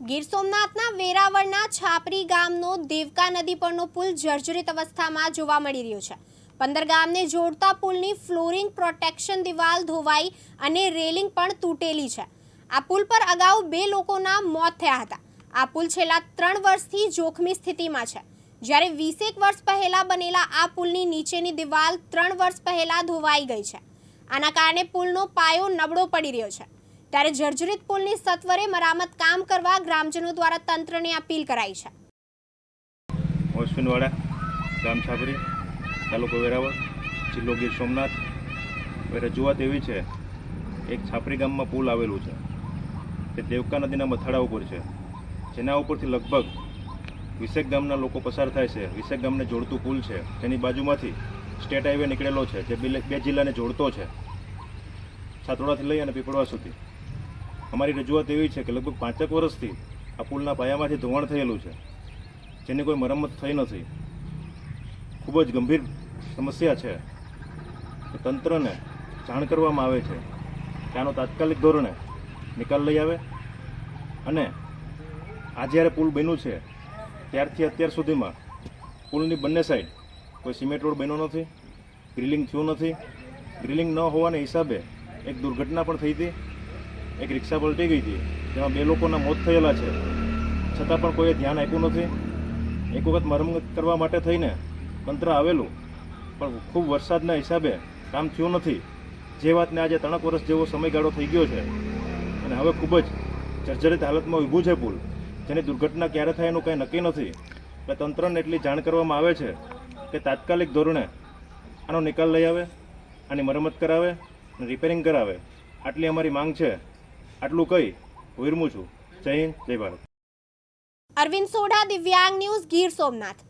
ગીર સોમનાથના વેરાવળના છાપરી ગામનો દેવકા નદી પરનો પુલ જર્જરિત અવસ્થામાં જોવા મળી રહ્યો છે. પંદર ગામને જોડતા પુલની ફ્લોરિંગ પ્રોટેક્શન દિવાલ ધોવાઈ અને રેલિંગ પણ તૂટેલી છે. આ પુલ પર અગાઉ બે લોકોના મોત થયા હતા. આ પુલ છેલ્લા ત્રણ વર્ષથી જોખમી સ્થિતિમાં છે. જ્યારે વીસેક વર્ષ પહેલાં બનેલા આ પુલની નીચેની દિવાલ ત્રણ વર્ષ પહેલાં ધોવાઈ ગઈ છે. આના કારણે પુલનો પાયો નબળો પડી રહ્યો છે. ત્યારે જર્જરિત પુલની સત્વરે મરામત કામ કરવા ગ્રામજનો દ્વારા તંત્રને અપીલ કરાઈ છે. અશ્વિનવાડા ગામ છાપરી તાલુકો વેરાવળ, જિલ્લો ગીર સોમનાથ. હવે રજૂઆત એવી છે, એક છાપરી ગામમાં પુલ આવેલું છે. તે દેવકા નદીના મથાળા ઉપર છે. જેના ઉપરથી લગભગ વીસેક ગામના લોકો પસાર થાય છે. વીસેક ગામને જોડતું પુલ છે. જેની બાજુમાંથી સ્ટેટ હાઈવે નીકળેલો છે, જે બે જિલ્લાને જોડતો છે. છાત્રોડાથી લઈ અને પીપળવા સુધી. અમારી રજૂઆત એવી છે કે લગભગ પાંચેક વર્ષથી આ પુલના પાયામાંથી ધોવાણ થયેલું છે, જેની કોઈ મરમ્મત થઈ નથી. ખૂબ જ ગંભીર સમસ્યા છે તંત્રને જાણ કરવામાં આવે છે કે આનો તાત્કાલિક ધોરણે નિકાલ લઈ આવે અને આ જ્યારે પુલ બન્યું છે, ત્યારથી અત્યાર સુધીમાં પુલની બંને સાઈડ કોઈ સિમેન્ટ રોડ બન્યો નથી, ગ્રિલિંગ થયું નથી. ગ્રિલિંગ ન હોવાને હિસાબે એક દુર્ઘટના પણ થઈ હતી. એક રિક્ષા પલટી ગઈ હતી. જેમાં બે લોકોના મોત થયેલા છે. છતાં પણ કોઈએ ધ્યાન આપ્યું નથી. એક વખત મરમ્મત કરવા માટે થઈને તંત્ર આવેલું, પણ ખૂબ વરસાદના હિસાબે કામ થયું નથી. જે વાતને આજે ત્રણેક વર્ષ જેવો સમયગાળો થઈ ગયો છે. અને હવે ખૂબ જ જર્જરિત હાલતમાં ઊભું છે પુલ. જેની દુર્ઘટના ક્યારે થાય એનું કંઈ નક્કી નથી. એટલે તંત્રને એટલી જાણ કરવામાં આવે છે કે તાત્કાલિક ધોરણે આનો નિકાલ લઈ આવે, આની મરમ્મત કરાવે અને રિપેરિંગ કરાવે. આટલી અમારી માંગ છે. આટલું કહી વિરમું છું. જય હિન્દ જય ભારત. અરવિંદ સોઢા દિવ્યાંગ ન્યૂઝ ગીર સોમનાથ.